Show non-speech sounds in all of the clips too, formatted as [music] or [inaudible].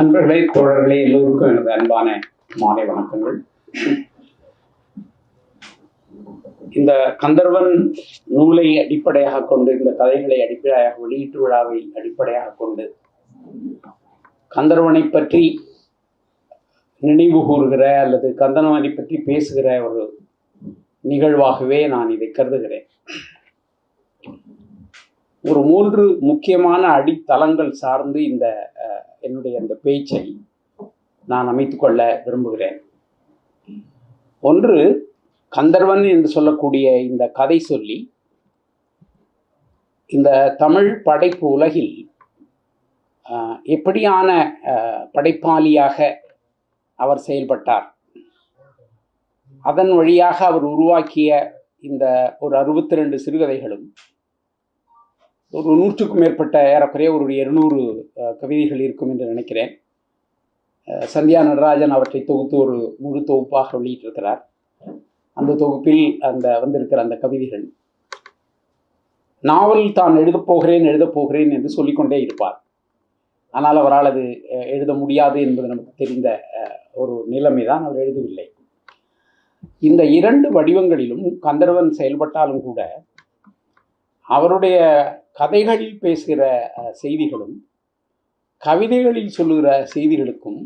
நண்பர்களே தோழர்களே எல்லோருக்கும் எனது அன்பான மாலை வணக்கங்கள். இந்த கந்தர்வன் நூலை அடிப்படையாக கொண்டு இந்த கதைகளை அடிப்படையாக வெளியீட்டு விழாவை அடிப்படையாக கொண்டு கந்தர்வனை பற்றி நினைவு கூறுகிற அல்லது கந்தர்வனை பற்றி பேசுகிற ஒரு நிகழ்வாகவே நான் இதை கருதுகிறேன். ஒரு மூன்று முக்கியமான அடித்தளங்கள் சார்ந்து இந்த என்னுடைய அந்த பேச்சை நான் அமைத்துக்கொள்ள விரும்புகிறேன். ஒன்று கந்தர்வன் என்று சொல்லக்கூடிய இந்த கதை சொல்லி இந்த தமிழ் படைப்பு உலகில் எப்படியான படைப்பாளியாக அவர் செயல்பட்டார். அதன் வழியாக அவர் உருவாக்கிய இந்த ஒரு அறுபத்தி ரெண்டு சிறுகதைகளும் ஒரு நூற்றுக்கும் மேற்பட்ட ஏறக்குறைய ஒரு இருநூறு கவிதைகள் இருக்கும் என்று நினைக்கிறேன். சந்தியா நடராஜன் அவற்றை தொகுத்து ஒரு முழு தொகுப்பாக வெளியிட்டிருக்கிறார். அந்த தொகுப்பில் அந்த வந்திருக்கிற அந்த கவிதைகள். நாவல் தான் எழுதப் போகிறேன் எழுதப் போகிறேன் என்று சொல்லிக்கொண்டே இருப்பார். ஆனால் அவரால் அது எழுத முடியாது என்பது நமக்கு தெரிந்த ஒரு நிலைமை தான் அவர் எழுதவில்லை. இந்த இரண்டு வடிவங்களிலும் கந்தர்வன் செயல்பட்டாலும் கூட அவருடைய கதைகளில் பேசுகிற செய்திகளும் கவிதைகளில் சொல்லுகிற செய்திகளுக்கும்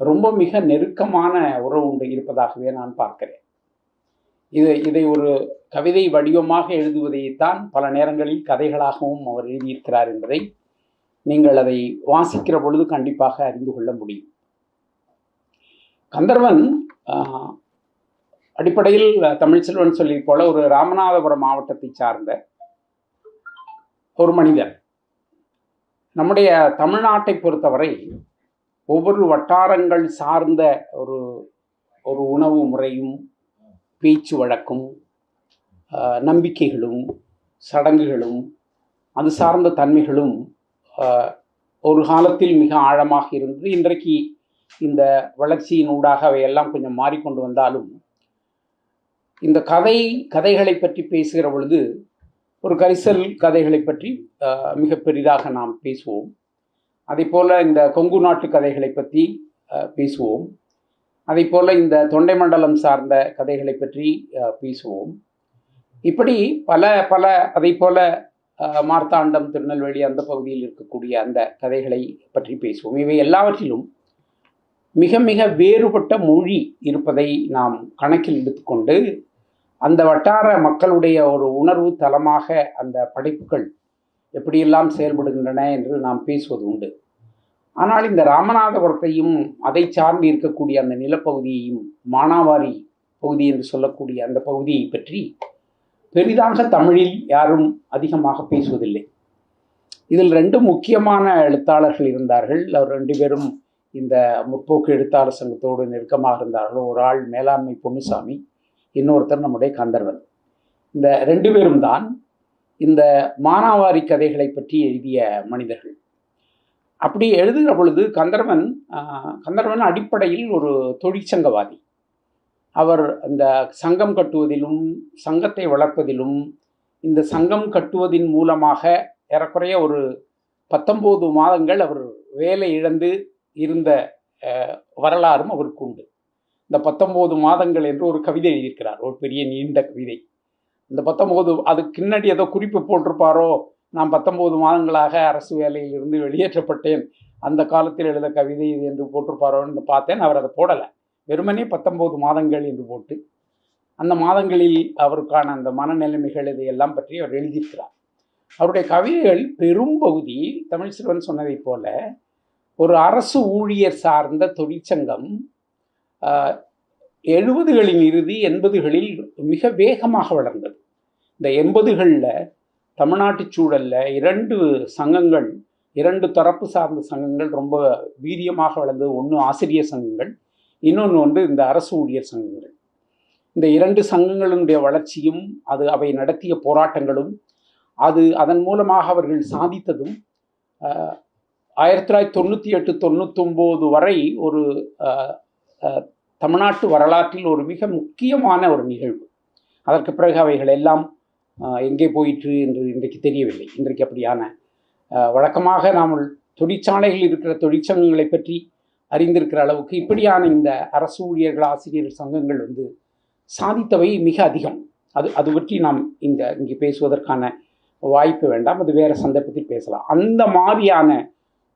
ரொம்ப மிக நெருக்கமான உறவு உண்டு இருப்பதாகவே நான் பார்க்கிறேன். இது இதை ஒரு கவிதை வடிவமாக எழுதுவதைத்தான் பல நேரங்களில் கதைகளாகவும் அவர் எழுதியிருக்கிறார் என்பதை நீங்கள் அதை வாசிக்கிற பொழுது கண்டிப்பாக அறிந்து கொள்ள முடியும். கந்தர்வன் அடிப்படையில் தமிழ்ச்செல்வன் சொல்லி போல ஒரு ராமநாதபுரம் மாவட்டத்தை சார்ந்த ஒரு மனிதர் நம்முடைய தமிழ்நாட்டை பொறுத்தவரை ஒவ்வொரு வட்டாரங்கள் சார்ந்த ஒரு ஒரு உணவு முறையும் பேச்சு வழக்கும் நம்பிக்கைகளும் சடங்குகளும் அது சார்ந்த தன்மைகளும் ஒரு காலத்தில் மிக ஆழமாக இருந்தது. இன்றைக்கு இந்த வளர்ச்சியின் ஊடாக அவையெல்லாம் கொஞ்சம் மாறிக்கொண்டு வந்தாலும் இந்த கதை கதைகளை பற்றி பேசுகிற பொழுது ஒரு கரிசல் கதைகளை பற்றி மிக பெரிதாக நாம் பேசுவோம். அதே போல் இந்த கொங்கு நாட்டு கதைகளை பற்றி பேசுவோம். அதே போல் இந்த தொண்டை மண்டலம் சார்ந்த கதைகளை பற்றி பேசுவோம். இப்படி பல பல அதை போல் மார்த்தாண்டம் திருநெல்வேலி அந்த பகுதியில் இருக்கக்கூடிய அந்த கதைகளை பற்றி பேசுவோம். இவை எல்லாவற்றிலும் மிக மிக வேறுபட்ட மொழி இருப்பதை நாம் கணக்கில் எடுத்துக்கொண்டு அந்த வட்டார மக்களுடைய ஒரு உணர்வு தளமாக அந்த படைப்புகள் எப்படியெல்லாம் செயல்படுகின்றன என்று நாம் பேசுவது உண்டு. ஆனால் இந்த ராமநாதபுரத்தையும் அதை சார்ந்து இருக்கக்கூடிய அந்த நிலப்பகுதியையும் மானாவாரி பகுதி என்று சொல்லக்கூடிய அந்த பகுதியை பற்றி பெரிதாக தமிழில் யாரும் அதிகமாக பேசுவதில்லை. இதில் ரெண்டு முக்கியமான எழுத்தாளர்கள் இருந்தார்கள். அவர் ரெண்டு பேரும் இந்த முற்போக்கு எழுத்தாளர் சங்கத்தோடு நெருக்கமாக இருந்தார்கள் ஒரு ஆள் மேலாண்மை பொன்னுசாமி இன்னொருத்தர் நம்முடைய கந்தர்வன். இந்த ரெண்டு பேரும் தான் இந்த மானாவாரி கதைகளை பற்றி எழுதிய மனிதர்கள். அப்படி எழுதுகிற பொழுது கந்தர்வன் கந்தர்வன் அடிப்படையில் ஒரு தொழிற்சங்கவாதி அவர் இந்த சங்கம் கட்டுவதிலும் சங்கத்தை வளர்ப்பதிலும் இந்த சங்கம் கட்டுவதின் மூலமாக ஏறக்குறைய ஒரு பத்தொம்போது மாதங்கள் அவர் வேலை இழந்து இருந்த வரலாறும் அவருக்கு உண்டு. இந்த பத்தொம்போது மாதங்கள் என்று ஒரு கவிதை எழுதியிருக்கிறார். ஒரு பெரிய நீண்ட கவிதை. இந்த பத்தொம்போது அதுக்கு பின்னாடி ஏதோ குறிப்பு போட்டிருப்பாரோ? நான் பத்தொம்போது மாதங்களாக அரசு வேலையிலிருந்து வெளியேற்றப்பட்டேன். அந்த காலத்தில் எழுத கவிதை இது என்று போட்டிருப்பாரோன்னு பார்த்தேன். அவர் அதை போடலை. வெறுமனே பத்தொம்போது மாதங்கள் என்று போட்டு அந்த மாதங்களில் அவருக்கான அந்த மனநிலைமைகள் இதையெல்லாம் பற்றி அவர் எழுதியிருக்கிறார். அவருடைய கவிதைகள் பெரும்பகுதி தமிழ் செல்வன் சொன்னதைப் போல ஒரு அரசு ஊழியர் சார்ந்த தொழிற்சங்கம் எழுபதுகளின் இறுதி எண்பதுகளில் மிக வேகமாக வளர்ந்தது. இந்த எண்பதுகளில் தமிழ்நாட்டு சூழலில் இரண்டு சங்கங்கள் இரண்டு தரப்பு சார்ந்த சங்கங்கள் ரொம்ப வீரியமாக வளர்ந்தது. ஒன்று ஆசிரியர் சங்கங்கள் இன்னொன்று வந்து இந்த அரசு ஊழியர் சங்கங்கள். இந்த இரண்டு சங்கங்களுடைய வளர்ச்சியும் அது அவை நடத்திய போராட்டங்களும் அது அதன் மூலமாக அவர்கள் சாதித்ததும் ஆயிரத்தி தொள்ளாயிரத்தி தொண்ணூற்றி எட்டு தொண்ணூத்தொம்போது வரை ஒரு தமிழ்நாட்டு வரலாற்றில் ஒரு மிக முக்கியமான ஒரு நிகழ்வு. அதற்கு பிறகு அவைகள் எல்லாம் எங்கே போயிற்று என்று இன்றைக்கு தெரியவில்லை. இன்றைக்கு அப்படியான வழக்கமாக நாம் தொழிற்சாலைகள் இருக்கிற தொழிற்சங்கங்களை பற்றி அறிந்திருக்கிற அளவுக்கு இப்படியான இந்த அரசு ஊழியர்கள் ஆசிரியர் சங்கங்கள் வந்து சாதித்தவை மிக அதிகம். அது அது பற்றி நாம் இந்த இங்கே பேசுவதற்கான வாய்ப்பு வேண்டாம். அது வேறு சந்தர்ப்பத்தில் பேசலாம். அந்த மாதிரியான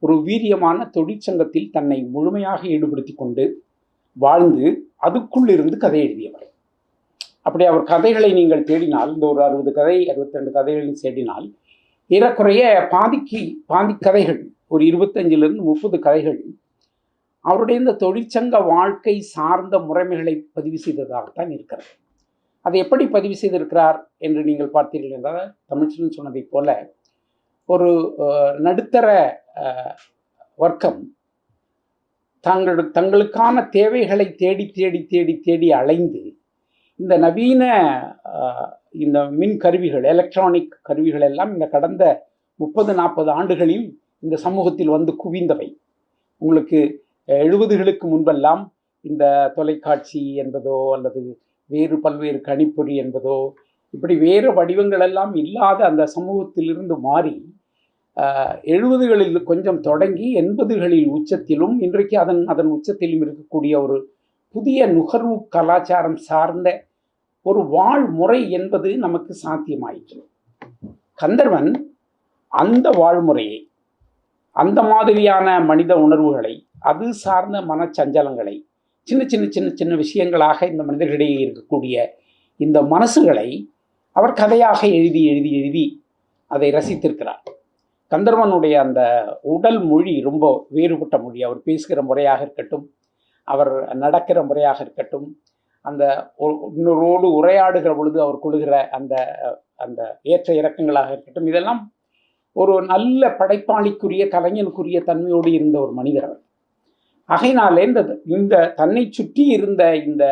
ஒரு வீரியமான தொழிற்சங்கத்தில் தன்னை முழுமையாக ஈடுபடுத்தி கொண்டு வாழ்ந்து அதுக்குள்ளிருந்து கதை எழுதியவர். அப்படி அவர் கதைகளை நீங்கள் தேடினால் இந்த ஒரு அறுபது கதை அறுபத்தி ரெண்டு கதைகளையும் தேடினால் ஏறக்குறைய பாதிக்கு பாதி கதைகள் ஒரு இருபத்தஞ்சிலிருந்து முப்பது கதைகள் அவருடைய இந்த தொழிற்சங்க வாழ்க்கை சார்ந்த முறைமைகளை பதிவு செய்ததாகத்தான் இருக்கிறது. அதை எப்படி பதிவு செய்திருக்கிறார் என்று நீங்கள் பார்த்தீர்கள் என்றால் தமிழ்ச்சன் சொன்னதைப் போல ஒரு நடுத்தர வர்க்கம் தங்கள் தங்களுக்கான தேவைகளை தேடி தேடி தேடி தேடி அலைந்து இந்த நவீன இந்த மின் கருவிகள் எலக்ட்ரானிக் கருவிகள் எல்லாம் இந்த கடந்த முப்பது நாற்பது ஆண்டுகளில் இந்த சமூகத்தில் வந்து குவிந்தவை. உங்களுக்கு எழுபதுகளுக்கு முன்பெல்லாம் இந்த தொலைக்காட்சி என்பதோ அல்லது வேறு பல்வேறு கணிப்பொறி என்பதோ இப்படி வேறு வடிவங்கள் எல்லாம் இல்லாத அந்த சமூகத்திலிருந்து மாறி எழுபதுகளில் கொஞ்சம் தொடங்கி எண்பதுகளில் உச்சத்திலும் இன்றைக்கு அதன் அதன் உச்சத்திலும் இருக்கக்கூடிய ஒரு புதிய நுகர்வு கலாச்சாரம் சார்ந்த ஒரு வாழ்முறை என்பது நமக்கு சாத்தியமாயிற்று. கந்தர்வன் அந்த வாழ்முறையை அந்த மாதிரியான மனித உணர்வுகளை அது சார்ந்த மனச்சஞ்சலங்களை சின்ன சின்ன சின்ன சின்ன விஷயங்களாக இந்த மனிதர்களிடையே இருக்கக்கூடிய இந்த மனசுகளை அவர் கதையாக எழுதி எழுதி எழுதி அதை ரசித்திருக்கிறார். கந்தர்வனுடைய அந்த உடல் மொழி ரொம்ப வேறுபட்ட மொழி. அவர் பேசுகிற முறையாக இருக்கட்டும் அவர் நடக்கிற முறையாக இருக்கட்டும் அந்த ஒ- உரையாடுகிற பொழுது அவர் கொள்கிற அந்த அந்த ஏற்ற இறக்கங்களாக இருக்கட்டும் இதெல்லாம் ஒரு நல்ல படைப்பாளிக்குரிய கலைஞனுக்குரிய தன்மையோடு இருந்த ஒரு மனிதர் அவர். ஆகையினாலே இந்த இந்த தன்னை சுற்றி இருந்த இந்த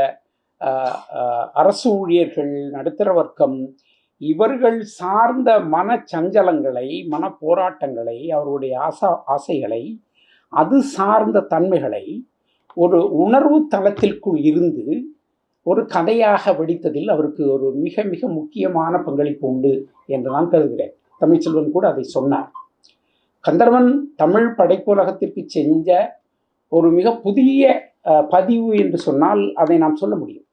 அரசு ஊழியர்கள் நடுத்தர வர்க்கம் இவர்கள் சார்ந்த மனச்சஞ்சலங்களை மன போராட்டங்களை அவருடைய ஆசா ஆசைகளை அது சார்ந்த தன்மைகளை ஒரு உணர்வு தளத்திற்குள் இருந்து ஒரு கதையாக வெடித்ததில் அவருக்கு ஒரு மிக மிக முக்கியமான பங்களிப்பு உண்டு என்று நான் கருதுகிறேன். தமிழ்ச்செல்வன் கூட அதை சொன்னார். கந்தர்வன் தமிழ் படைப்புலகத்திற்கு செஞ்ச ஒரு மிக புதிய பதிவு என்று சொன்னால் அதை நாம் சொல்ல முடியும்.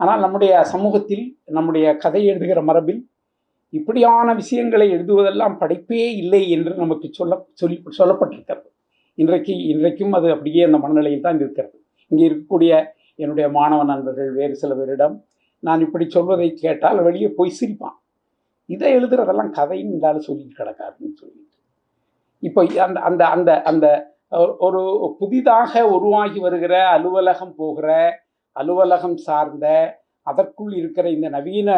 ஆனால் நம்முடைய சமூகத்தில் நம்முடைய கதை எழுதுகிற மரபில் இப்படியான விஷயங்களை எழுதுவதெல்லாம் படைப்பே இல்லை என்று நமக்கு சொல்ல சொல்லி சொல்லப்பட்டிருக்கிறது. இன்றைக்கு இன்றைக்கும் அது அப்படியே அந்த மனநிலையில் தான் இருக்கிறது. இங்கே இருக்கக்கூடிய என்னுடைய மாணவ நண்பர்கள் வேறு சில பேரிடம் நான் இப்படி சொல்வதை கேட்டால் வெளியே போய் சிரிப்பான். இதை எழுதுறதெல்லாம் கதைன்னு இருந்தாலும் சொல்லிட்டு கிடக்காதுன்னு சொல்லிட்டு. இப்போ அந்த அந்த அந்த அந்த ஒரு புதிதாக உருவாகி வருகிற அலுவலகம் போகிற அலுவலகம் சார்ந்த அதற்குள் இருக்கிற இந்த நவீன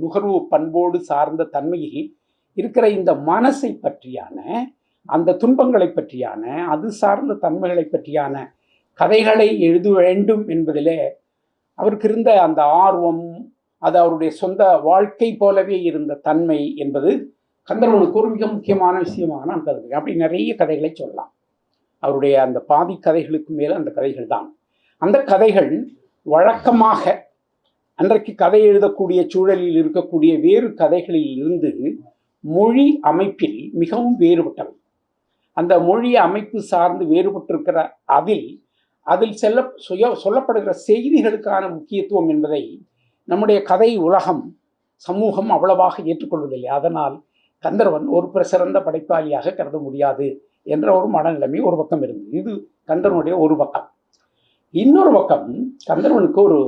நுகர்வு பண்போடு சார்ந்த தன்மையில் இருக்கிற இந்த மனசை பற்றியான அந்த துன்பங்களை பற்றியான அது சார்ந்த தன்மைகளை பற்றியான கதைகளை எழுத வேண்டும் என்பதிலே அவருக்கு இருந்த அந்த ஆர்வம் அது அவருடைய சொந்த வாழ்க்கை போலவே இருந்த தன்மை என்பது கந்தர்வனுக்கு ஒரு மிக முக்கியமான விஷயமாக நான் கருதுகிறேன். அப்படி நிறைய கதைகளை சொல்லலாம். அவருடைய அந்த பாதி கதைகளுக்கு மேல் அந்த கதைகள் தான். அந்த கதைகள் வழக்கமாக அன்றைக்கு கதை எழுதக்கூடிய சூழலில் இருக்கக்கூடிய வேறு கதைகளில் இருந்து மொழி அமைப்பில் மிகவும் வேறுபட்டவை. அந்த மொழி அமைப்பு சார்ந்து வேறுபட்டிருக்கிற அதில் அதில் செல்ல சுய சொல்லப்படுகிற செய்திகளுக்கான முக்கியத்துவம் என்பதை நம்முடைய கதை உலகம் சமூகம் அவ்வளவாக ஏற்றுக்கொள்வதில்லை. அதனால் கந்தர்வன் ஒரு பிரசிறந்த படைப்பாளியாக கருத முடியாது என்ற ஒரு மனநிலைமை ஒரு பக்கம் இருந்தது. இது கந்தர்வனுடைய ஒரு பக்கம். இன்னொரு பக்கம் கந்தர்வனுக்கு ஒரு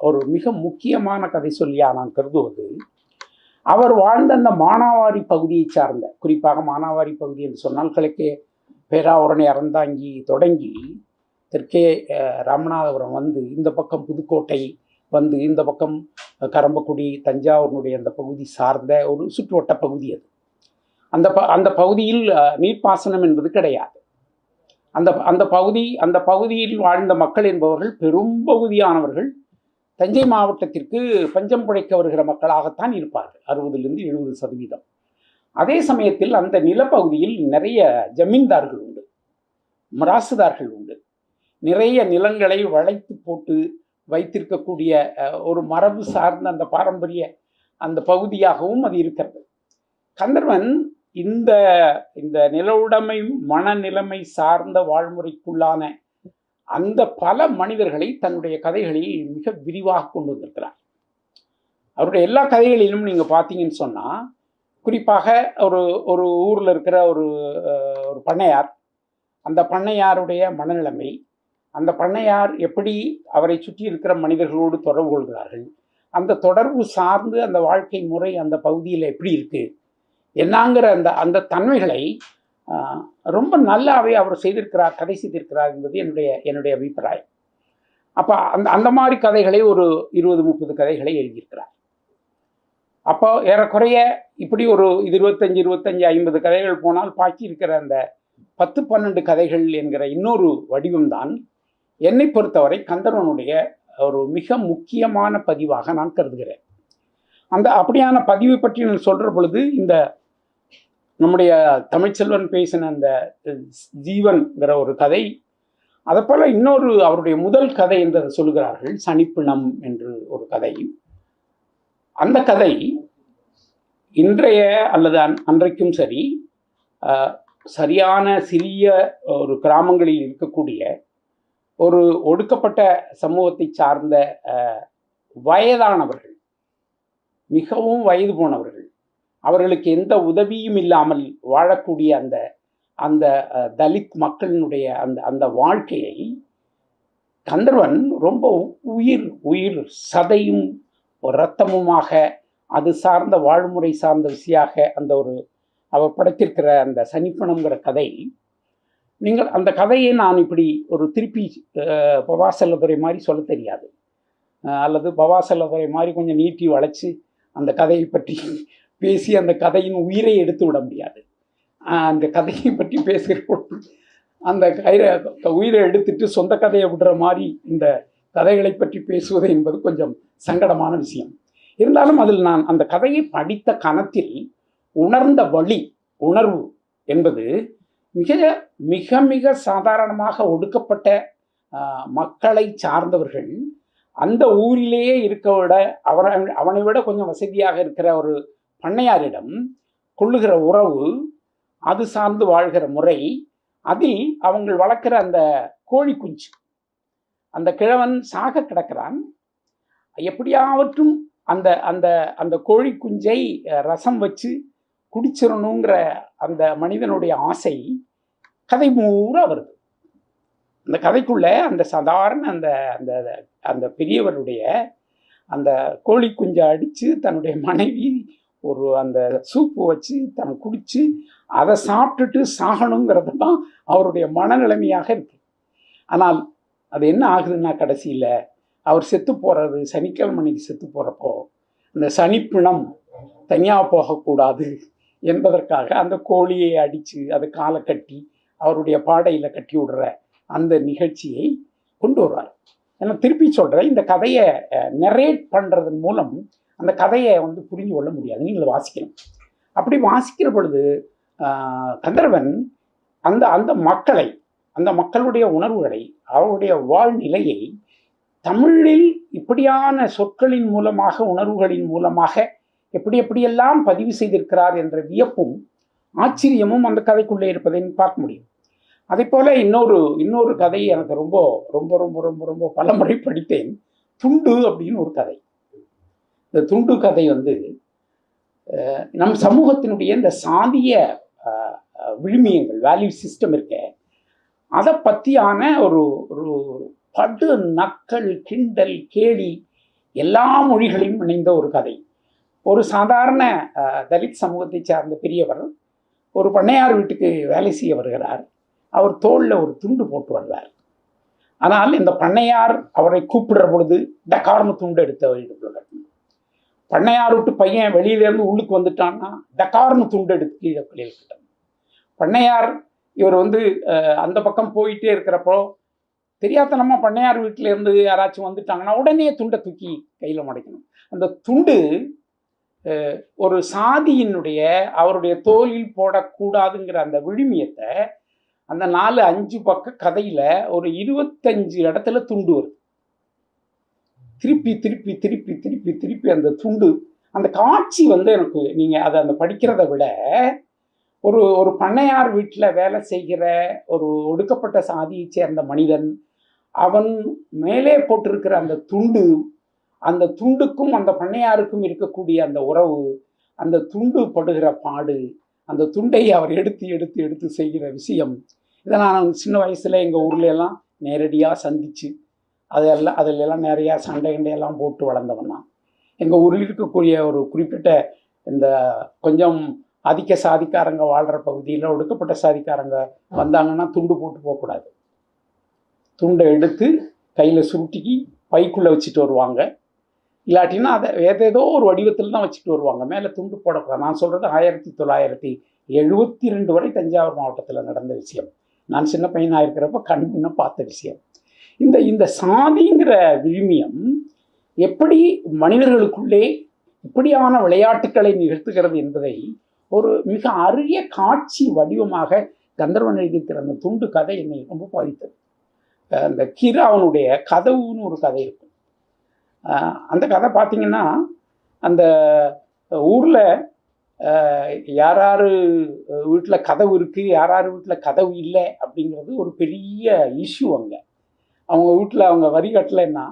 ஒரு மிக முக்கியமான கதை சொல்லியா நான் கருதுவது. அவர் வாழ்ந்த அந்த மானாவாரி பகுதியை சார்ந்த குறிப்பாக மானாவாரி பகுதி என்று சொன்னால் கிழக்கே பேராவரணை அறந்தாங்கி தொடங்கி தெற்கே ராமநாதபுரம் வந்து இந்த பக்கம் புதுக்கோட்டை வந்து இந்த பக்கம் கரம்பக்குடி தஞ்சாவூரினுடைய அந்த பகுதி சார்ந்த ஒரு சுற்றுவட்ட பகுதி அது. அந்த ப அந்த பகுதியில் நீர்ப்பாசனம் என்பது கிடையாது. அந்த அந்த பகுதி அந்த பகுதியில் வாழ்ந்த மக்கள் என்பவர்கள் பெரும்பகுதியானவர்கள் தஞ்சை மாவட்டத்திற்கு பஞ்சம் பிழைக்க வருகிற மக்களாகத்தான் இருப்பார்கள் அறுபதுலேருந்து எழுபது சதவீதம். அதே சமயத்தில் அந்த நிலப்பகுதியில் நிறைய ஜமீன்தார்கள் உண்டு மிராசுதார்கள் உண்டு. நிறைய நிலங்களை வளைத்து போட்டு வைத்திருக்கக்கூடிய ஒரு மரபு சார்ந்த அந்த பாரம்பரிய அந்த பகுதியாகவும் அது இருக்கிறது. கந்தர்வன் இந்த இந்த நிலவுடைமை மனநிலைமை சார்ந்த வாழ்முறைக்குள்ளான அந்த பல மனிதர்களை தன்னுடைய கதைகளில் மிக விரிவாக கொண்டு வந்திருக்கிறார். அவருடைய எல்லா கதைகளிலும் நீங்கள் பார்த்தீங்கன்னு சொன்னால் குறிப்பாக ஒரு ஒரு ஊரில் இருக்கிற ஒரு ஒரு பண்ணையார் அந்த பண்ணையாருடைய மனநிலைமை அந்த பண்ணையார் எப்படி அவரை சுற்றி இருக்கிற மனிதர்களோடு தொடர்பு கொள்கிறார்கள் அந்த தொடர்பு சார்ந்து அந்த வாழ்க்கை முறை அந்த பகுதியில் எப்படி இருக்குது என்னங்கிற அந்த அந்த தன்மைகளை ரொம்ப நல்லாவே அவர் செய்திருக்கிறார் கதை செய்திருக்கிறார் என்பது என்னுடைய என்னுடைய அபிப்பிராயம். அப்போ அந்த அந்த மாதிரி கதைகளை ஒரு இருபது முப்பது கதைகளை எழுதியிருக்கிறார். அப்போ ஏறக்குறைய இப்படி ஒரு இது இருபத்தஞ்சு இருபத்தஞ்சி ஐம்பது கதைகள் போனால் பாக்கி இருக்கிற அந்த பத்து பன்னெண்டு கதைகள் என்கிற இன்னொரு வடிவம்தான் என்னை பொறுத்தவரை கந்தர்வனுடைய ஒரு மிக முக்கியமான பதிவாக நான் கருதுகிறேன். அந்த அப்படியான பதிவை பற்றி நான் சொல்கிற பொழுது இந்த நம்முடைய தமிழ்ச்செல்வன் பேசின அந்த ஜீவன்கிற ஒரு கதை அதை போல் இன்னொரு அவருடைய முதல் கதை என்று அதை சொல்லுகிறார்கள் சனிப்பிணம் என்று ஒரு கதை. அந்த கதை இன்றைய அல்லது அன் அன்றைக்கும் சரி சரியான சிறிய ஒரு கிராமங்களில் இருக்கக்கூடிய ஒரு ஒடுக்கப்பட்ட சமூகத்தை சார்ந்த வயதானவர்கள் மிகவும் வயது போனவர்கள் அவர்களுக்கு எந்த உதவியும் இல்லாமல் வாழக்கூடிய அந்த அந்த தலித் மக்களினுடைய அந்த அந்த வாழ்க்கையை கந்தர்வன் ரொம்ப உயிர் உயிர் சதையும் இரத்தமுமாக அது சார்ந்த வாழ்முறை சார்ந்த விஷயாக அந்த ஒரு அவர் படைத்திருக்கிற அந்த சனிப்பணங்கிற கதை. நீங்கள் அந்த கதையை நான் இப்படி ஒரு திருப்பி பவாசலதுரை மாதிரி சொல்ல தெரியாது. அல்லது பவாசலதுரை மாதிரி கொஞ்சம் நீட்டி வளைச்சு அந்த கதையை பற்றி பேசி அந்த கதையின் உயிரை எடுத்து விட முடியாது. அந்த கதையை பற்றி பேசுகிற அந்த கயிறை உயிரை எடுத்துட்டு சொந்த கதையை விடுற மாதிரி இந்த கதைகளை பற்றி பேசுவது என்பது கொஞ்சம் சங்கடமான விஷயம். இருந்தாலும் அதில் நான் அந்த கதையை படித்த கணத்தில் உணர்ந்த வழி உணர்வு என்பது மிக மிக மிக சாதாரணமாக ஒடுக்கப்பட்ட மக்களை சார்ந்தவர்கள் அந்த ஊரிலேயே இருக்க விட அவரை அவனை விட கொஞ்சம் வசதியாக இருக்கிற ஒரு பண்ணையாரிடம் கொள்ளுகிற உறவு அது சார்ந்து வாழ்கிற முறை அதில் அவங்க வளர்க்குற அந்த கோழி குஞ்சு. அந்த கிழவன் சாக கிடக்கிறான். எப்படியாவற்றும் அந்த அந்த அந்த கோழி குஞ்சை ரசம் வச்சு குடிச்சிடணுங்கிற அந்த மனிதனுடைய ஆசை கதை பூரா வருது. அந்த கதைக்குள்ள அந்த சாதாரண அந்த அந்த அந்த பெரியவருடைய அந்த கோழி குஞ்சை அடித்து தன்னுடைய மனைவி ஒரு அந்த சூப்பு வச்சு தன் குடித்து அதை சாப்பிட்டுட்டு சாகணுங்கிறது தான் அவருடைய மனநிலைமையாக இருக்கு. ஆனால் அது என்ன ஆகுதுன்னா கடைசியில் அவர் செத்து போகிறது சனிக்கிழமை அன்னைக்கு செத்து போகிறப்போ அந்த சனிப்பிணம் தனியாக போகக்கூடாது என்பதற்காக அந்த கோழியை அடித்து அதை காலை கட்டி அவருடைய பாடையில் கட்டி விடுற அந்த நிகழ்ச்சியை கொண்டு வருவார். ஏன்னா திருப்பி சொல்கிறேன் இந்த கதையை நெரேட் பண்ணுறதன் மூலம் அந்த கதையை வந்து புரிஞ்சு கொள்ள முடியாது. நீங்கள் வாசிக்கணும். அப்படி வாசிக்கிற பொழுது கந்தர்வன் அந்த அந்த மக்களை அந்த மக்களுடைய உணர்வுகளை அவருடைய வாழ்நிலையை தமிழில் இப்படியான சொற்களின் மூலமாக உணர்வுகளின் மூலமாக எப்படி எப்படியெல்லாம் பதிவு செய்திருக்கிறார் என்ற வியப்பும் ஆச்சரியமும் அந்த கதைக்குள்ளே இருப்பதை பார்க்க முடியும். அதே போல இன்னொரு இன்னொரு கதை எனக்கு ரொம்ப ரொம்ப ரொம்ப ரொம்ப ரொம்ப பலமுறை படித்தேன். துண்டு அப்படின்னு ஒரு கதை. இந்த துண்டு கதை வந்து நம் சமூகத்தினுடைய இந்த சாதிய விழுமியங்கள் வேல்யூ சிஸ்டம் இருக்க அதை பற்றியான ஒரு ஒரு படு நக்கல் கிண்டல் கேலி எல்லா மொழிகளையும் இணைந்த ஒரு கதை. ஒரு சாதாரண தலித் சமூகத்தை சார்ந்த பெரியவர் ஒரு பண்ணையார் வீட்டுக்கு வேலை செய்ய வருகிறார். அவர் தோளில் ஒரு துண்டு போட்டு வர்றார் ஆனால் இந்த பண்ணையார் அவரை கூப்பிடுற பொழுது இந்த காரண துண்டு எடுத்து இடுப்புல பண்ணையார் விட்டு பையன் வெளியிலேருந்து உள்ளுக்கு வந்துட்டான்னா டக்கார்னு துண்டு எடுத்து கீழே வெளியில் பண்ணையார் இவர் வந்து அந்த பக்கம் போயிட்டே இருக்கிறப்போ தெரியாதனமா பண்ணையார் வீட்டிலேருந்து யாராச்சும் வந்துட்டாங்கன்னா உடனே துண்டை தூக்கி கையில் மடைக்கணும். அந்த துண்டு ஒரு சாதியினுடைய அவருடைய தோலில் போடக்கூடாதுங்கிற அந்த விழுமியத்தை அந்த நாலு அஞ்சு பக்க கதையில் ஒரு இருபத்தஞ்சு இடத்துல துண்டு வருது. திருப்பி திருப்பி திருப்பி திருப்பி திருப்பி அந்த துண்டு அந்த காட்சி வந்து எனக்கு நீங்கள் அதை அந்த படிக்கிறதை விட ஒரு ஒரு பண்ணையார் வீட்டில் வேலை செய்கிற ஒரு ஒடுக்கப்பட்ட சாதியைச் சேர்ந்த மனிதன் அவன் மேலே போட்டிருக்கிற அந்த துண்டு அந்த துண்டுக்கும் அந்த பண்ணையாருக்கும் இருக்கக்கூடிய அந்த உறவு அந்த துண்டு படுகிற பாடு அந்த துண்டை அவர் எடுத்து எடுத்து எடுத்து செய்கிற விஷயம் இதை நான் சின்ன வயசில் எங்கள் ஊர்ல எல்லாம் நேரடியாக சந்திச்சு அதெல்லாம் அதில் எல்லாம் நிறையா சண்டை கண்டையெல்லாம் போட்டு வளர்ந்தவன் எங்கள் ஊரில் இருக்கக்கூடிய ஒரு குறிப்பிட்ட இந்த கொஞ்சம் அதிக சாதிக்காரங்க வாழ்கிற பகுதியில் ஒடுக்கப்பட்ட சாதிக்காரங்க வந்தாங்கன்னா துண்டு போட்டு போகக்கூடாது. துண்டை எடுத்து கையில் சுருட்டிக்கி பைக்குள்ளே வச்சுட்டு வருவாங்க. இல்லாட்டின்னா அதை ஏதேதோ ஒரு வடிவத்தில் தான் வச்சுட்டு வருவாங்க. மேலே துண்டு போடக்கூடாது. நான் சொல்கிறது ஆயிரத்தி தொள்ளாயிரத்தி எழுபத்தி ரெண்டு வரை தஞ்சாவூர் மாவட்டத்தில் நடந்த விஷயம். நான் சின்ன பையனாக இருக்கிறப்ப கண் முன்ன பார்த்த விஷயம். இந்த இந்த சாதிங்கிற விழுமியம் எப்படி மனிதர்களுக்குள்ளே இப்படியான விளையாட்டுக்களை நிகழ்த்துகிறது என்பதை ஒரு மிக அரிய காட்சி வடிவமாக கந்தர்வன் எழுதியிருக்கிற அந்த துண்டு கதை என்னை ரொம்ப பாதித்தது. அந்த கிராவனுடைய கதவுன்னு ஒரு கதை இருக்கும். அந்த கதை பார்த்தீங்கன்னா அந்த ஊரில் யார் யார் வீட்டில் கதவு இருக்குது யார் யார் வீட்டில் கதவு இல்லை அப்படிங்கிறது ஒரு பெரிய இஷ்யூ அங்கே. அவங்க வீட்டில் அவங்க வரி கட்டலைன்னா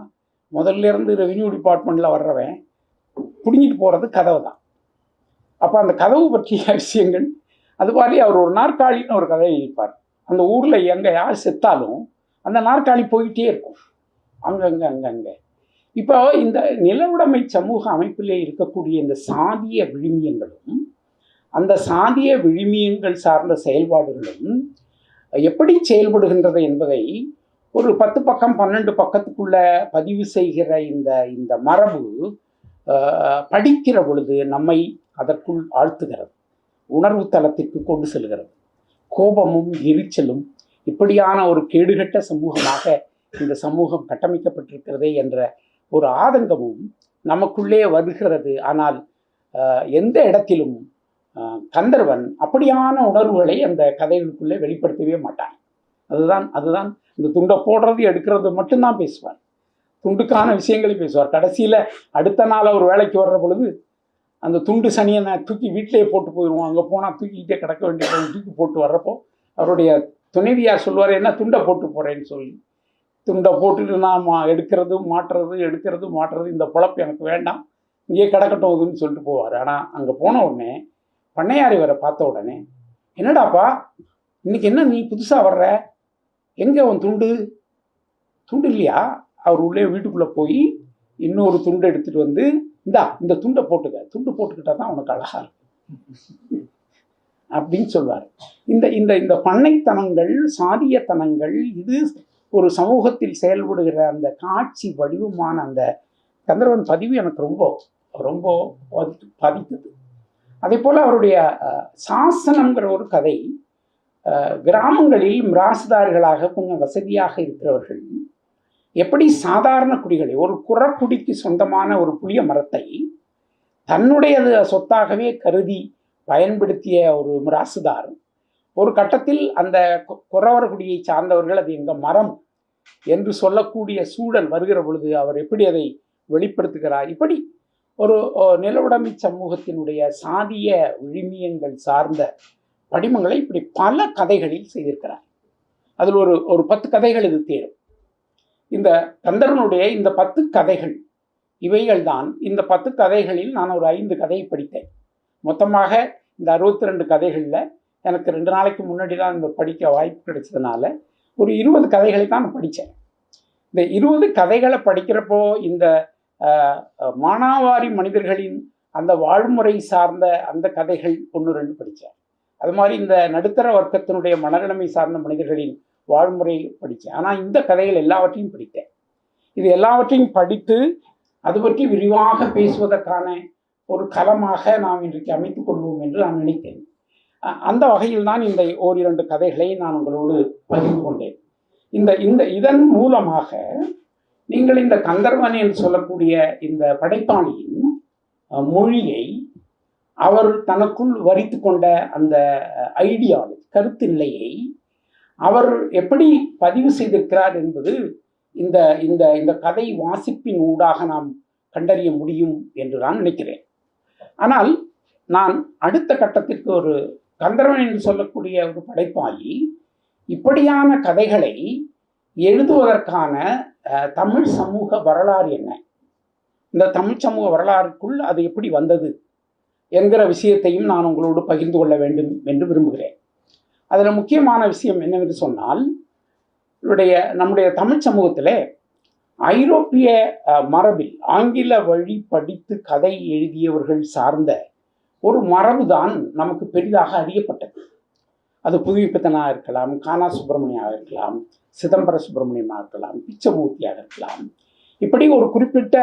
முதல்ல இருந்து ரெவென்யூ டிபார்ட்மெண்ட்டில் வர்றவன் பிடுங்கிட்டு போகிறது கதவு தான் அப்போ அந்த கதவு பற்றிய [laughs] விஷயங்கள் அது மாதிரி அவர் ஒரு நாற்காலின்னு ஒரு கதையை எழுதிப்பார் அந்த ஊரில் எங்கே யார் செத்தாலும் அந்த நாற்காலி போயிட்டே இருக்கும். அங்கங்கே அங்கங்கே இப்போ இந்த நிலவுடைமை சமூக அமைப்பிலே இருக்கக்கூடிய இந்த சாதிய விழுமியங்களும் அந்த சாதிய விழுமியங்கள் சார்ந்த செயல்பாடுகளும் எப்படி செயல்படுகின்றது என்பதை ஒரு பத்து பக்கம் பன்னெண்டு பக்கத்துக்குள்ள பதிவு செய்கிற இந்த இந்த மரபு படிக்கிற பொழுது நம்மை அதற்குள் ஆழ்த்துகிறது. உணர்வு தளத்திற்கு கொண்டு செல்கிறது. கோபமும் எரிச்சலும் இப்படியான ஒரு கேடுகட்ட சமூகமாக இந்த சமூகம் கட்டமைக்கப்பட்டிருக்கிறதே என்ற ஒரு ஆதங்கமும் நமக்குள்ளே வருகிறது. ஆனால் எந்த இடத்திலும் கந்தர்வன் அப்படியான உணர்வுகளை அந்த கதைகளுக்குள்ளே வெளிப்படுத்தவே மாட்டான். அதுதான் அதுதான். இந்த துண்டை போடுறது எடுக்கிறது மட்டும்தான் பேசுவார். துண்டுக்கான விஷயங்களை பேசுவார். கடைசியில் அடுத்த நாள் அவர் வேலைக்கு வர்ற பொழுது அந்த துண்டு சனியை நான் தூக்கி வீட்டிலேயே போட்டு போயிடுவோம். அங்கே போனால் தூக்கிக்கிட்டே கிடக்க வேண்டிய தூக்கி போட்டு வர்றப்போ அவருடைய துணைவியார் சொல்வார் என்ன துண்டை போட்டு போகிறேன்னு சொல்லி. துண்டை போட்டுட்டு நான் மா எடுக்கிறது மாட்டுறது எடுக்கிறது மாட்டுறது இந்த பொழப்பு எனக்கு வேண்டாம். இங்கே கிடக்கட்டும் அதுன்னு சொல்லிட்டு போவார். ஆனால் அங்கே போன உடனே பண்ணையாரி இவரை பார்த்த உடனே என்னடாப்பா இன்னைக்கு என்ன நீ புதுசாக வர்ற? எங்கே அவன் துண்டு? துண்டு இல்லையா? அவர் உள்ளே வீட்டுக்குள்ளே போய் இன்னொரு துண்டு எடுத்துகிட்டு வந்து இந்தா இந்த துண்டை போட்டுக்க. துண்டு போட்டுக்கிட்டா தான் உனக்கு அழகாக இருக்கும். அப்படின்னு சொல்வார். இந்த இந்த இந்த பண்ணைத்தனங்கள் சாதியத்தனங்கள் இது ஒரு சமூகத்தில் செயல்படுகிற அந்த காட்சி வடிவமான அந்த சந்திரவன் பதிவு எனக்கு ரொம்ப ரொம்ப பாதித்து பாதித்தது. அதே போல் அவருடைய சாசனங்கிற ஒரு கதை கிராமங்களில் மிராசுதார்களாக கொஞ்சம் வசதியாக இருக்கிறவர்கள் எப்படி சாதாரண குடிகளை ஒரு குறக்குடிக்கு சொந்தமான ஒரு புளிய மரத்தை தன்னுடையது சொத்தாகவே கருதி பயன்படுத்திய ஒரு மிராசுதார் ஒரு கட்டத்தில் அந்த குறவர் குடியை சார்ந்தவர்கள் அது எங்கள் மரம் என்று சொல்லக்கூடிய சூழல் வருகிற பொழுது அவர் எப்படி அதை வெளிப்படுத்துகிறார்? இப்படி ஒரு நிலவுடைமை சமூகத்தினுடைய சாதிய விழுமியங்கள் சார்ந்த படிமங்களை இப்படி பல கதைகளில் செய்திருக்கிறார். அதில் ஒரு ஒரு பத்து கதைகள் இது தேரும். இந்த கந்தரனுடைய இந்த பத்து கதைகள் இவைகள் தான் இந்த பத்து கதைகளில் நான் ஒரு ஐந்து கதையை படித்தேன். மொத்தமாக இந்த அறுபத்தி ரெண்டு கதைகளில் எனக்கு ரெண்டு நாளைக்கு முன்னாடி தான் இந்த படிக்க வாய்ப்பு கிடைச்சதுனால ஒரு இருபது கதைகளை தான் நான் படித்தேன். இந்த இருபது கதைகளை படிக்கிறப்போ இந்த மானாவாரி மனிதர்களின் அந்த வாழ்முறை சார்ந்த அந்த கதைகள் ஒன்று ரெண்டு படித்தேன். அது மாதிரி இந்த நடுத்தர வர்க்கத்தினுடைய மனநிலைமை சார்ந்த மனிதர்களின் வாழ்முறை படித்தேன். ஆனால் இந்த கதைகள் எல்லாவற்றையும் படித்தேன். இது எல்லாவற்றையும் படித்து அது பற்றி விரிவாக பேசுவதற்கான ஒரு களமாக நாம் இன்றைக்கு அமைத்துக் கொள்வோம் என்று நான் நினைத்தேன். அந்த வகையில் தான் இந்த ஓரிரண்டு கதைகளை நான் உங்களோடு பகிர்ந்து கொண்டேன். இந்த இந்த இதன் மூலமாக நீங்கள் இந்த கந்தர்வன் என்று சொல்லக்கூடிய இந்த படைப்பாளியின் மொழியை அவர் தனக்குள் வரித்து கொண்ட அந்த ஐடியாலஜி கருத்து நிலையை அவர் எப்படி பதிவு செய்திருக்கிறார் என்பது இந்த இந்த இந்த கதை வாசிப்பின் ஊடாக நாம் கண்டறிய முடியும் என்று நான் நினைக்கிறேன். ஆனால் நான் அடுத்த கட்டத்திற்கு ஒரு கந்தரவன் என்று சொல்லக்கூடிய ஒரு படைப்பாளி இப்படியான கதைகளை எழுதுவதற்கான தமிழ் சமூக வரலாறு என்ன? இந்த தமிழ் சமூக வரலாறுக்குள் அது எப்படி வந்தது? என்கிற விஷயத்தையும் நான் உங்களோடு பகிர்ந்து கொள்ள வேண்டும் என்று விரும்புகிறேன். அதில் முக்கியமான விஷயம் என்னவென்று சொன்னால் இவருடைய நம்முடைய தமிழ் சமூகத்தில் ஐரோப்பிய மரபில் ஆங்கில வழி படித்து கதை எழுதியவர்கள் சார்ந்த ஒரு மரபு தான் நமக்கு பெரிதாக அறியப்பட்டது. அது புதுவிப்பத்தனாக இருக்கலாம் கானா சுப்பிரமணியாக இருக்கலாம் சிதம்பர சுப்பிரமணியமாக இருக்கலாம் பிச்சமூர்த்தியாக இருக்கலாம். இப்படி ஒரு குறிப்பிட்ட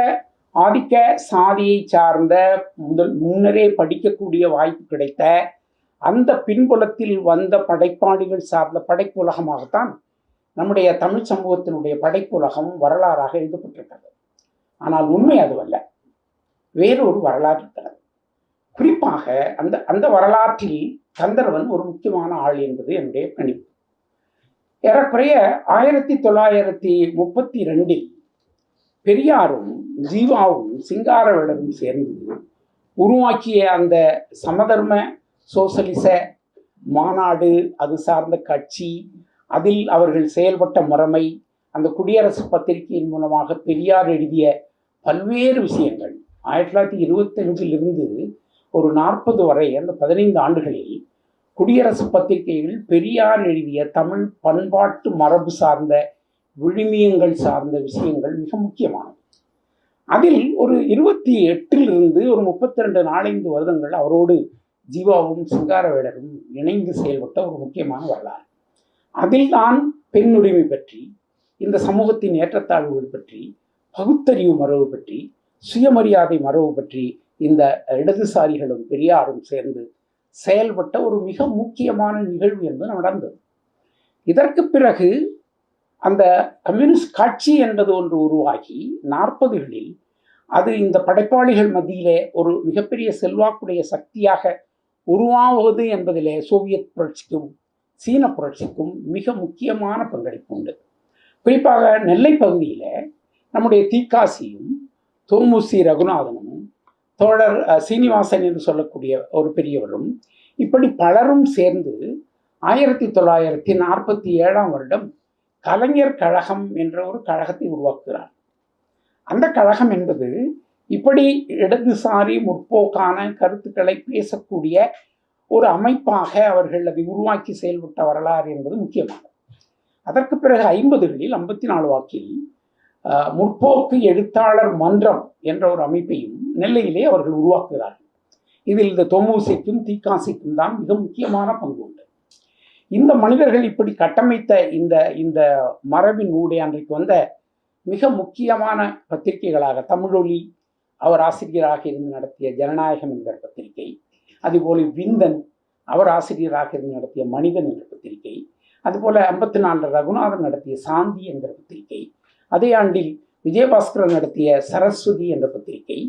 ஆதிக்க சாதியை சார்ந்த முதல் முன்னரே படிக்கக்கூடிய வாய்ப்பு கிடைத்த அந்த பின்புலத்தில் வந்த படைப்பாளிகள் சார்ந்த படைப்புலகமாகத்தான் நம்முடைய தமிழ் சமூகத்தினுடைய படைப்புலகம் வரலாறாக எழுதப்பட்டிருக்கிறது. ஆனால் உண்மை அதுவல்ல. வேறொரு வரலாறு இருக்கிறது. குறிப்பாக அந்த அந்த வரலாற்றில் கந்தர்வன் ஒரு முக்கியமான ஆள் என்பது என்னுடைய கணிப்பு. ஏறக்குறைய ஆயிரத்தி தொள்ளாயிரத்தி முப்பத்தி ரெண்டில் பெரியாரும் ஜீவாவும் சிங்காரவேலரும் சேர்ந்து உருவாக்கிய அந்த சமதர்ம சோசலிச மாநாடு அது சார்ந்த கட்சி அதில் அவர்கள் செயல்பட்ட முறைமை அந்த குடியரசு பத்திரிகையின் மூலமாக பெரியார் எழுதிய பல்வேறு விஷயங்கள். ஆயிரத்தி தொள்ளாயிரத்தி இருபத்தஞ்சிலிருந்து ஒரு நாற்பது வரை அந்த பதினைந்து ஆண்டுகளில் குடியரசு பத்திரிகையில் பெரியார் எழுதிய தமிழ் பண்பாட்டு மரபு சார்ந்த விழுமியங்கள் சார்ந்த விஷயங்கள் மிக முக்கியமானது. அதில் ஒரு இருபத்தி எட்டிலிருந்து ஒரு முப்பத்தி ரெண்டு நாலஞ்சு வருடங்கள் அவரோடு ஜீவாவும் சிங்காரவேடரும் இணைந்து செயல்பட்ட ஒரு முக்கியமான வரலாறு. அதில் தான் பெண்ணுரிமை பற்றி இந்த சமூகத்தின் ஏற்றத்தாழ்வுகள் பற்றி பகுத்தறிவு மரபு பற்றி சுயமரியாதை மரபு பற்றி இந்த இடதுசாரிகளும் பெரியாரும் சேர்ந்து செயல்பட்ட ஒரு மிக முக்கியமான நிகழ்வு என்பது நடந்தது. இதற்கு பிறகு அந்த கம்யூனிஸ்ட் கட்சி என்பது ஒன்று உருவாகி நாற்பதுகளில் அது இந்த படைப்பாளிகள் மத்தியிலே ஒரு மிகப்பெரிய செல்வாக்குடைய சக்தியாக உருவாவது என்பதிலே சோவியத் புரட்சிக்கும் சீன புரட்சிக்கும் மிக முக்கியமான பங்களிப்பு உண்டு. குறிப்பாக நெல்லை பகுதியில் நம்முடைய தீக்காசியும் தோமுசி ரகுநாதனும் தோழர் சீனிவாசன் என்று சொல்லக்கூடிய ஒரு பெரியவரும் இப்படி பலரும் சேர்ந்து ஆயிரத்தி தொள்ளாயிரத்தி நாற்பத்தி ஏழாம் வருடம் கலைஞர் கழகம் என்ற ஒரு கழகத்தை உருவாக்குகிறார். அந்த கழகம் என்பது இப்படி இடதுசாரி முற்போக்கான கருத்துக்களை பேசக்கூடிய ஒரு அமைப்பாக அவர்கள் அதை உருவாக்கி செயல்பட்ட வரலாறு என்பது முக்கியமானது. அதற்கு பிறகு ஐம்பதுகளில் ஐம்பத்தி நாலு வாக்கில் முற்போக்கு எழுத்தாளர் மன்றம் என்ற ஒரு அமைப்பையும் நெல்லையிலே அவர்கள் உருவாக்குகிறார்கள். இதில் இந்த தொமூசிக்கும் தீக்காசிக்கும் தான் மிக முக்கியமான பங்கு உண்டு. இந்த மனிதர்கள் இப்படி கட்டமைத்த இந்த இந்த மரபின் ஊடே அன்றைக்கு வந்த மிக முக்கியமான பத்திரிகைகளாக தமிழொலி அவர் ஆசிரியராக இருந்து நடத்திய ஜனநாயகம் என்கிற பத்திரிகை அதுபோல விந்தன் அவர் ஆசிரியராக இருந்து நடத்திய மனிதன் என்ற பத்திரிகை அதுபோல ஐம்பத்தி நாலு ரகுநாதன் நடத்திய சாந்தி என்கிற பத்திரிகை அதே ஆண்டில் விஜயபாஸ்கரன் நடத்திய சரஸ்வதி என்ற பத்திரிகை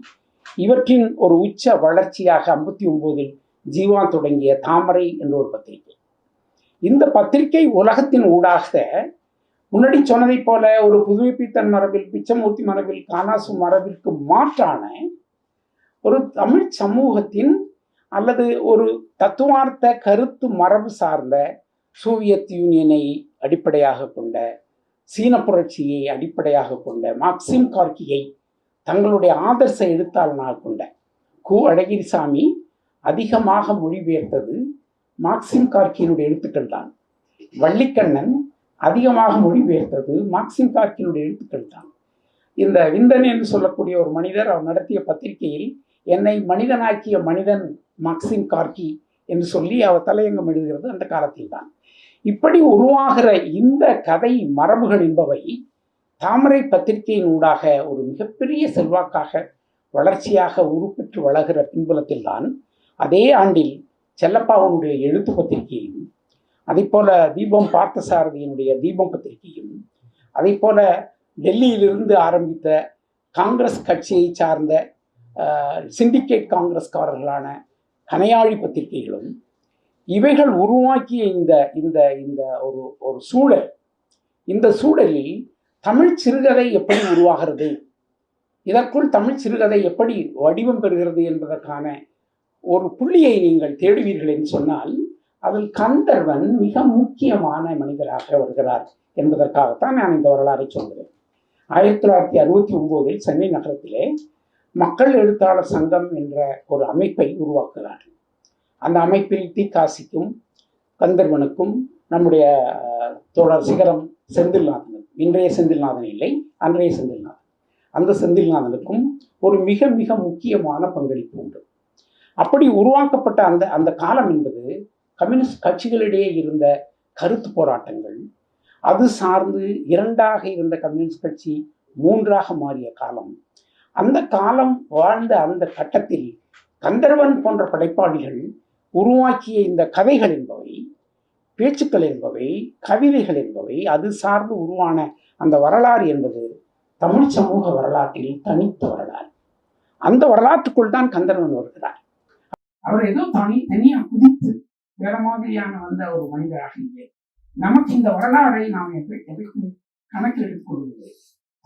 இவற்றின் ஒரு உச்ச வளர்ச்சியாக ஐம்பத்தி ஒன்பதில் ஜீவா தொடங்கிய தாமரை என்ற ஒரு பத்திரிகை. இந்த பத்திரிகை உலகத்தின் ஊடாக முன்னாடி சொன்னதைப் போல ஒரு புதுமைப்பித்தன் மரபில் பிச்சமூர்த்தி மரபில் காணாசு மரபிற்கு மாற்றான ஒரு தமிழ் சமூகத்தின் அல்லது ஒரு தத்துவார்த்த கருத்து மரபு சார்ந்த சோவியத் யூனியனை அடிப்படையாக கொண்ட சீன புரட்சியை அடிப்படையாக கொண்ட மார்க்சிம் கார்கியை தங்களுடைய ஆதர்ச எழுத்தாளனாக கொண்ட கு. அழகிரிசாமி அதிகமாக மொழிபெயர்த்தது மார்க்சிம் கார்கியினுடைய எழுத்துக்கள் தான் வள்ளிக்கண்ணன் அதிகமாக மொழிபெயர்த்தது மார்க்சிம் கார்கியினுடைய எழுத்துக்கள் தான் இந்த விந்தன் என்று சொல்லக்கூடிய ஒரு மனிதர் அவர் நடத்திய பத்திரிகையில் என்னை மனிதனாக்கிய மனிதன் மார்க்சிம் கார்கி என்று சொல்லி அவர் தலையங்கம் எழுதுகிறது அந்த காலத்தில் தான் இப்படி உருவாகிற இந்த கதை மரபுகள் என்பவை தாமரை பத்திரிகையின் ஊடாக ஒரு மிகப்பெரிய செல்வாக்காக வளர்ச்சியாக உருப்பெற்று வளர்கிற பின்புலத்தில்தான். அதே ஆண்டில் செல்லப்பாவனுடைய எழுத்து பத்திரிகையும் அதே போல தீபம் பார்த்தசாரதியினுடைய தீபம் பத்திரிகையும் அதே போல டெல்லியிலிருந்து ஆரம்பித்த காங்கிரஸ் கட்சியை சார்ந்த சிண்டிகேட் காங்கிரஸ்காரர்களான கனையாழி பத்திரிகைகளும் இவைகள் உருவாக்கிய இந்த இந்த இந்த ஒரு ஒரு சூழல். இந்த சூழலில் தமிழ் சிறுகதை எப்படி உருவாகிறது? இதற்குள் தமிழ் சிறுகதை எப்படி வடிவம் பெறுகிறது என்பதற்கான ஒரு புள்ளியை நீங்கள் தேடுவீர்கள் என்று சொன்னால் அதில் கந்தர்வன் மிக முக்கியமான மனிதராக வருகிறார் என்பதற்காகத்தான் நான் இந்த வரலாறை சொல்கிறேன். ஆயிரத்தி தொள்ளாயிரத்தி அறுபத்தி ஒம்போதில் சென்னை நகரத்திலே மக்கள் எழுத்தாளர் சங்கம் என்ற ஒரு அமைப்பை உருவாக்குகிறார் அந்த அமைப்பில் தீக்காசிக்கும் கந்தர்வனுக்கும் நம்முடைய அஹ், தோழர் சிகரம் செந்தில்நாதனும் இன்றைய செந்தில்நாதன் இல்லை அன்றைய செந்தில்நாதன். அந்த செந்தில்நாதனுக்கும் ஒரு மிக மிக முக்கியமான பங்களிப்பு உண்டு. அப்படி உருவாக்கப்பட்ட அந்த அந்த காலம் என்பது கம்யூனிஸ்ட் கட்சிகளிடையே இருந்த கருத்து போராட்டங்கள் அது சார்ந்து இரண்டாக இருந்த கம்யூனிஸ்ட் கட்சி மூன்றாக மாறிய காலம். அந்த காலம் வாழ்ந்த அந்த கட்டத்தில் கந்தர்வன் போன்ற படைப்பாளிகள் உருவாக்கிய இந்த கதைகள் என்பவை பேச்சுக்கள் என்பவை கவிதைகள் என்பவை அது சார்ந்து உருவான அந்த வரலாறு என்பது தமிழ் சமூக வரலாற்றில் தனித்த வரலாறு. அந்த வரலாற்றுக்குள் தான் கந்தர்வன் வருகிறார். அவர் ஏதோ தனி தனியா குதித்து வேற மாதிரியான வந்த ஒரு மனிதராக இல்லை. நமக்கு இந்த வரலாறை நாம் எப்படி எதற்கும் கணக்கில் எடுத்துக்கொள்வதில்லை.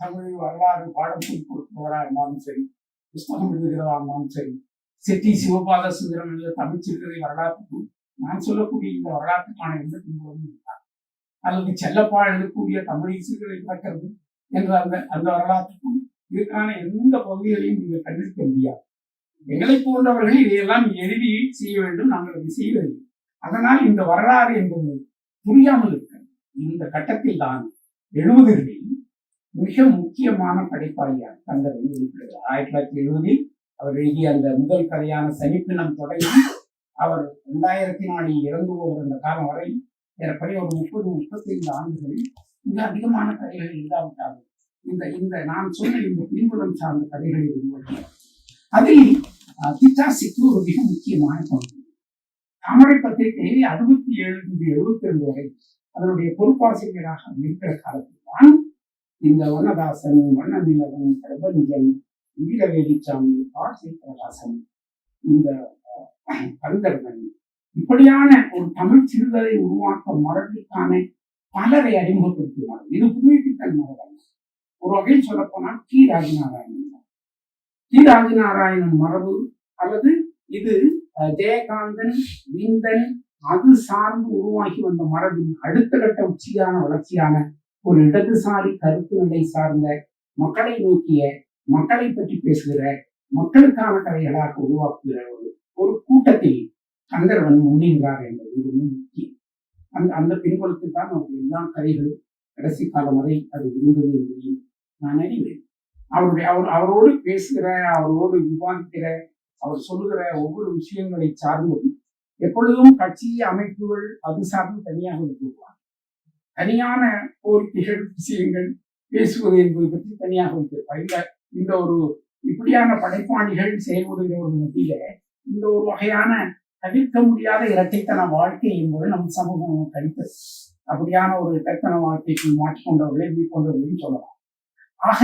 தமிழ் வரலாறு பாடம் சொல்லிக் இருந்தாலும் சரி புஸ்தகம் எழுதுகிறதா இருந்தாலும் சரி செட்டி சிவபாத சுந்தரம் என்ற தமிழ் சிறுகதை வரலாற்றுக்கு நான் சொல்லக்கூடிய இந்த வரலாற்றுக்கான எந்த பின்புலமும் இல்லை. அல்லது செல்லப்பா எழுதக்கூடிய தமிழ் சிறுகதை பிறக்கிறது என்ற அந்த அந்த வரலாற்றுக்கும் இதுக்கான எந்த பகுதிகளையும் நீங்கள் கண்டிருக்க முடியாது. எங்களை போன்றவர்கள் இதையெல்லாம் எழுதி செய்ய வேண்டும் நாங்கள் அதை செய்வதில்லை அதனால் இந்த வரலாறு என்பது புரியாமல் இருக்க இந்த கட்டத்தில் தான் எழுபதுகளில் மிக முக்கியமான படைப்பாளியார் கந்தர்வன் வெளிப்படுகிறார் ஆயிரத்தி தொள்ளாயிரத்தி எழுபதில் அவர் எழுதிய அந்த முதல் கதையான சனிப்பினம் தொடங்கி அவர் ரெண்டாயிரத்தி நாலில் இறந்து போகிற அந்த காலம் வரை ஏறக்குறைய ஒரு முப்பது முப்பத்தைந்து ஆண்டுகளில் மிக அதிகமான கதைகள் இல்லாவிட்டாலும் இந்த இந்த நான் சொன்ன இந்த பின்புலம் சார்ந்த கதைகளை உருவாக்கினார் அதில் அஹ், பிச்சாசிக்கு ஒரு மிக முக்கியமான பங்கு. தாமரை பத்திரிகை அறுபத்தி ஏழு எழுபத்தி ஏழு வரை அதனுடைய பொறுப்பாசிரியராக இருக்கிற காலத்தில் தான் இந்த வண்ணதாசன் வண்ணநிலவன் பிரபஞ்சன் வீரவேலிச்சாமி ஆட்சி பிரகாசன் இந்த கந்தர்வன் இப்படியான ஒரு தமிழ் சிறுதலை உருவாக்க மரபிற்கான பலரை அறிமுகப்படுத்தினார் இது புதுமைப்பித்தன் மரபல்ல ஒரு வகையில் சொல்லப்போனால் டி ராஜநாராயணன் கி. டி ராஜநாராயணன் மரபு அல்லது இது ஜெயகாந்தன் விந்தன் அது சார்ந்து உருவாகி வந்த மரபின் அடுத்த கட்ட உச்சியான வளர்ச்சியான ஒரு இடதுசாரி கருத்து நிலை சார்ந்த மக்களை நோக்கிய மக்களை பற்றி பேசுகிற மக்களுக்கான கலைகளாக உருவாக்குகிற ஒரு ஒரு கூட்டத்தில் கந்தர்வன் முன்னின்றார் என்பது மிகவும் முக்கியம். அந்த அந்த பின்புலத்தில் தான் அவருடைய எல்லா கதைகளும் கடைசி காலம் வரை அது இருந்தது என்பதையும் நான் அறிவேன். அவருடைய அவர் அவரோடு பேசுகிற அவரோடு விவாதிக்கிற அவர் சொல்லுகிற ஒவ்வொரு விஷயங்களை சார்ந்தும் எப்பொழுதும் கட்சி அமைப்புகள் அது சார்ந்து தனியாக வைத்திருப்பார் தனியான கோரிக்கைகள் விஷயங்கள் பேசுவது என்பது பற்றி தனியாக வைத்திருப்பார். இந்த இந்த ஒரு இப்படியான படைப்பாளிகள் செயல்படுகிறவர்கள் மத்தியில இந்த ஒரு வகையான தவிர்க்க முடியாத இரட்டைத்தன வாழ்க்கை என்பது நம் சமூகம் கழித்தது அப்படியான ஒரு இரட்டைத்தன வாழ்க்கைக்கு மாற்றிக்கொண்டவர்களை இப்படி போன்றவர்களையும் சொல்லலாம். ஆக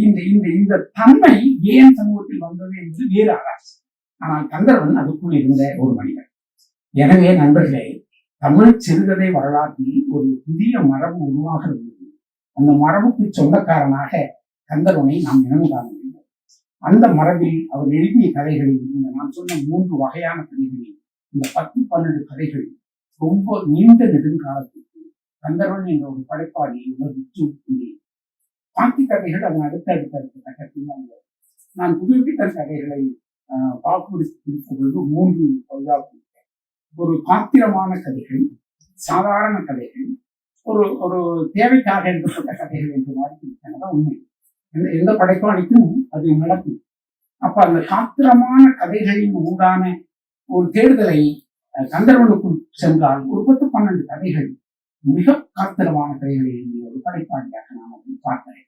இந்த இந்த இந்த தன்மை ஏன் சமூகத்தில் வந்தது என்பது வேறு ஆராய்ச்சி ஆனால் கந்தர்வன் அதுக்குள் இருந்த ஒரு மனிதன். எனவே நண்பர்களே தமிழ் சிறுகதை வரலாற்றில் ஒரு புதிய மரபு உருவாகிறது. அந்த மரபுக்கு சொந்தக்காரனாக கந்தர்வனை நாம் இனம் காண வேண்டும். அந்த மரபில் அவர் எழுதிய கதைகளில் இந்த நான் சொன்ன மூன்று வகையான கதைகளில் இந்த பத்து பன்னெண்டு கதைகள் ரொம்ப நீண்ட நெடுங்காலத்துக்கு கந்தர்வன் என்ற ஒரு படைப்பாளி உணர்வு புள்ளி கதைகள் அதன் அடுத்த அடுத்த அடுத்த கட்டத்தில் நான் புதுப்பித்த கதைகளை பாக்குடித்து பிடித்த பொழுது மூன்று பகுதியாக பிரித்தேன். ஒரு பாத்திரமான கதைகள் சாதாரண கதைகள் ஒரு ஒரு தேவைக்காக எழுதப்பட்ட கதைகள் என்று மாதிரி பிரித்தனதான் உண்மை. எந்த எந்த படைப்பாளிக்கும் அது நடக்கும். அப்ப அந்த காத்திரமான கதைகளின் ஊடான ஒரு தேர்தலை கந்தர்வனுக்குள் சென்றால் ஒரு பத்து பன்னெண்டு கதைகள் மிக காத்திரமான கதைகளை எழுதிய ஒரு படைப்பாளியாக நாம் அதை பார்க்கிறேன்.